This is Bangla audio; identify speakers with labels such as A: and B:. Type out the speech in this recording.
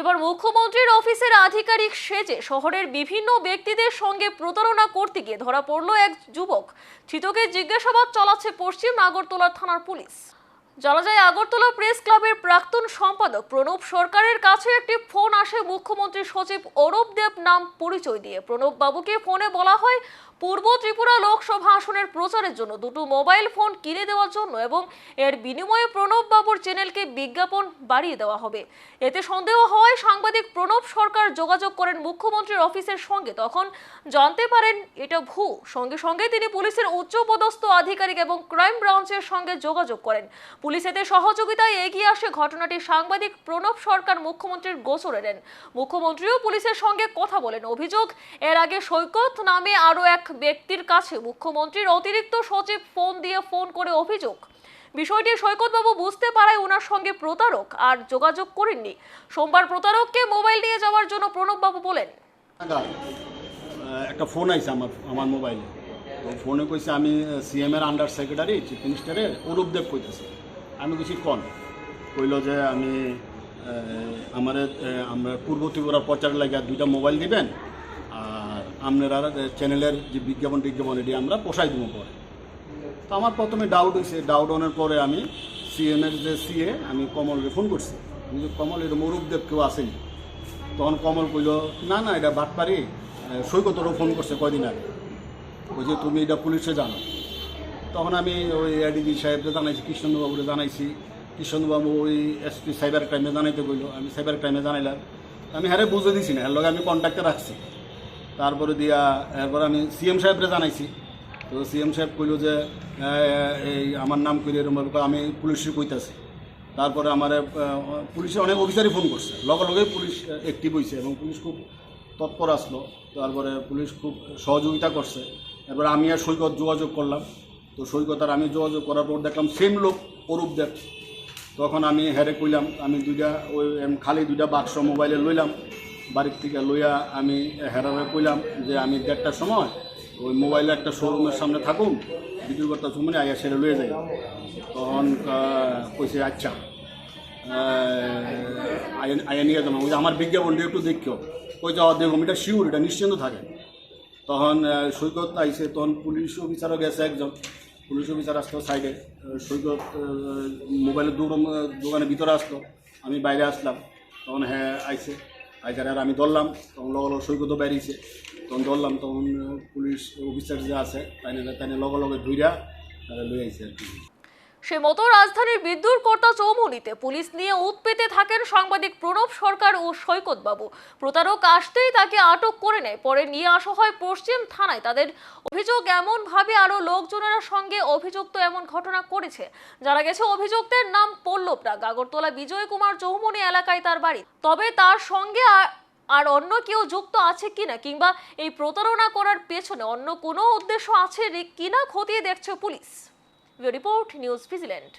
A: এবার মুখ্যমন্ত্রীর অফিসের আধিকারিক সেজে শহরের বিভিন্ন ব্যক্তিদের সঙ্গে প্রতারণা করতে গিয়ে ধরা পড়ল এক যুবক। ধৃতকে জিজ্ঞাসাবাদ চালাচ্ছে পশ্চিম আগরতলা থানার পুলিশ। জানা যায়, আগরতলা প্রেস ক্লাবের প্রাক্তন সম্পাদক প্রণব সরকারের কাছে একটি ফোন আসে মুখ্যমন্ত্রী সচিব অরূপ দেব নাম পরিচয় দিয়ে। প্রণব বাবুকে ফোনে বলা হয় পূর্ব ত্রিপুরা লোকসভা আসনের প্রচারের জন্য দুটো মোবাইল ফোন কিনে দেওয়ার জন্য এবং এর বিনিময়ে প্রণব বাবুর চ্যানেলকে বিজ্ঞাপন বাড়িয়ে দেওয়া হবে। এতে সন্দেহ হওয়ায় সাংবাদিক প্রণব সরকার যোগাযোগ করেন মুখ্যমন্ত্রীর অফিসের সঙ্গে। তখন জানতে পারেন, এটা ভু। সঙ্গে সঙ্গে তিনি পুলিশের উচ্চপদস্থ আধিকারিক এবং ক্রাইম ব্রাঞ্চের সঙ্গে যোগাযোগ করেন। পুলিশ এতে সহযোগিতায় এগিয়ে আসে ঘটনাটি সাংবাদিক প্রণব সরকার মুখ্যমন্ত্রীর গোচরে নেন। মুখ্যমন্ত্রীও পুলিশের সঙ্গে কথা বলেন। অভিযোগ, এর আগে সৈকত নামে আরও এক ব্যক্তির কাছে মুখ্যমন্ত্রীর অতিরিক্ত সচিব ফোন দিয়ে ফোন করে অভিযোগ। বিষয়টি সৈকতবাবু বুঝতে পারায় ওনার সঙ্গে প্রতারক আর যোগাযোগ করেননি। সোমবার প্রতারককে মোবাইল নিয়ে যাওয়ার জন্য প্রণববাবু বলেন।
B: একটা ফোন আইছে আমার আমার মোবাইলে। ফোনে কইছে, আমি সিএম এর আন্ডার সেক্রেটারি চিফ মিনিস্টারের অরূপ দেব কইতেছে। আমি কিছু কন? কইল যে, আমি আমার আমরা পূর্ব ত্রিপুরা প্রচার লাগিয়া দুইটা মোবাইল দিবেন আর আপনারা চ্যানেলের যে বিজ্ঞাপন টিজ্ঞাপন, এটি আমরা পোষাই দেবো পরে। তো আমার প্রথমে ডাউট হয়েছে ডাউট অনের পরে আমি সিএম এর যে সিএ আমি কমলকে ফোন করছি। যে কমল এরকম অরূপ দেব কেউ আসেনি। তখন কমল কইল, না না, এটা বাটপারি সৈকতরও ফোন করছে কয়দিন আগে। ওই যে তুমি এটা পুলিশে জানো। তখন আমি ওই এডিজি সাহেবকে জানাইছি কৃষ্ণবাবুরে জানাইছি। কৃষ্ণবাবু ওই এসপি সাইবার ক্রাইমে জানাইতে কইল। আমি সাইবার ক্রাইমে জানাইলাম। আমি হ্যারে বুঝে দিছি না। এর লগে আমি কন্ট্যাক্টে রাখছি। তারপরে দিয়া, এরপর আমি সিএম সাহেবরে জানাইছি। তো সিএম সাহেব কইল যে এই আমার নাম কইলে এরকম আমি পুলিশে কইতাছি। তারপরে আমার পুলিশে অনেক অফিসারই ফোন করছে। লগে লগে পুলিশ অ্যাক্টিভ হয়েছে এবং পুলিশ খুব তৎপর আসলো। তারপরে পুলিশ খুব সহযোগিতা করছে। এরপরে আমি আর সৈকত যোগাযোগ করলাম। তো সৈকত আর আমি যোগাযোগ করার পর দেখলাম সেম লোক, অরূপ দেব। তখন আমি হেরে কইলাম, আমি দুইটা ওই খালি দুইটা বাক্স মোবাইলে লইলাম। বাড়ির থেকে লইয়া আমি হেরারে কইলাম যে আমি দেড়টার সময় ওই মোবাইলে একটা শোরুমের সামনে থাকুন, বিক্রি করতে সময় আইয়া সেরে লইয়ে যাই। তখন কইছে আচ্ছা। আইয়া নিয়ে যাব ওই আমার বিজ্ঞাপনটা একটু দেখিও। ওই যাওয়া দেখো এটা শিওর এটা নিশ্চিন্ত থাকে। তখন সৈকত আইসে তখন পুলিশ অফিসারও গেছে একজন। পুলিশ অফিসার আসতো সাইডে। সৈকত মোবাইলের দোকান, দোকানের ভিতরে আসতো আমি বাইরে আসলাম। তখন হ্যাঁ আইসে আইসার আর আমি ধরলাম, তখন লগে লগে সৈকত বেরিয়েছে। তখন ধরলাম, তখন পুলিশ, অফিসার যে আছে তাই তাই লগে লগে ধুইরা লই আইসে আর কি।
A: সে মতো রাজধানীর বিদ্যুৎ কর্তা চৌমুনিতে পুলিশ নিয়ে উৎপেতে থাকেন সাংবাদিক প্রণব সরকার ও সৈকত বাবু প্রতারক আসতেই তাকে আটক করে নেয়, পরে নিয়ে আসা হয় পশ্চিম থানায়। তাদের অভিযোগ এমন ভাবে আরও লোকজনের সঙ্গে অভিযুক্ত এমন ঘটনা করেছে। জানা গেছে, অভিযুক্তের নাম পল্লব রাগ। আগরতলা বিজয় কুমার চৌমুনি এলাকায় তার বাড়ি। তবে তার সঙ্গে আর- অন্য কেউ যুক্ত আছে কিনা কিংবা এই প্রতারণা করার পেছনে অন্য কোনো উদ্দেশ্য আছে কিনা খতিয়ে দেখছে police. We report, News Vigilant.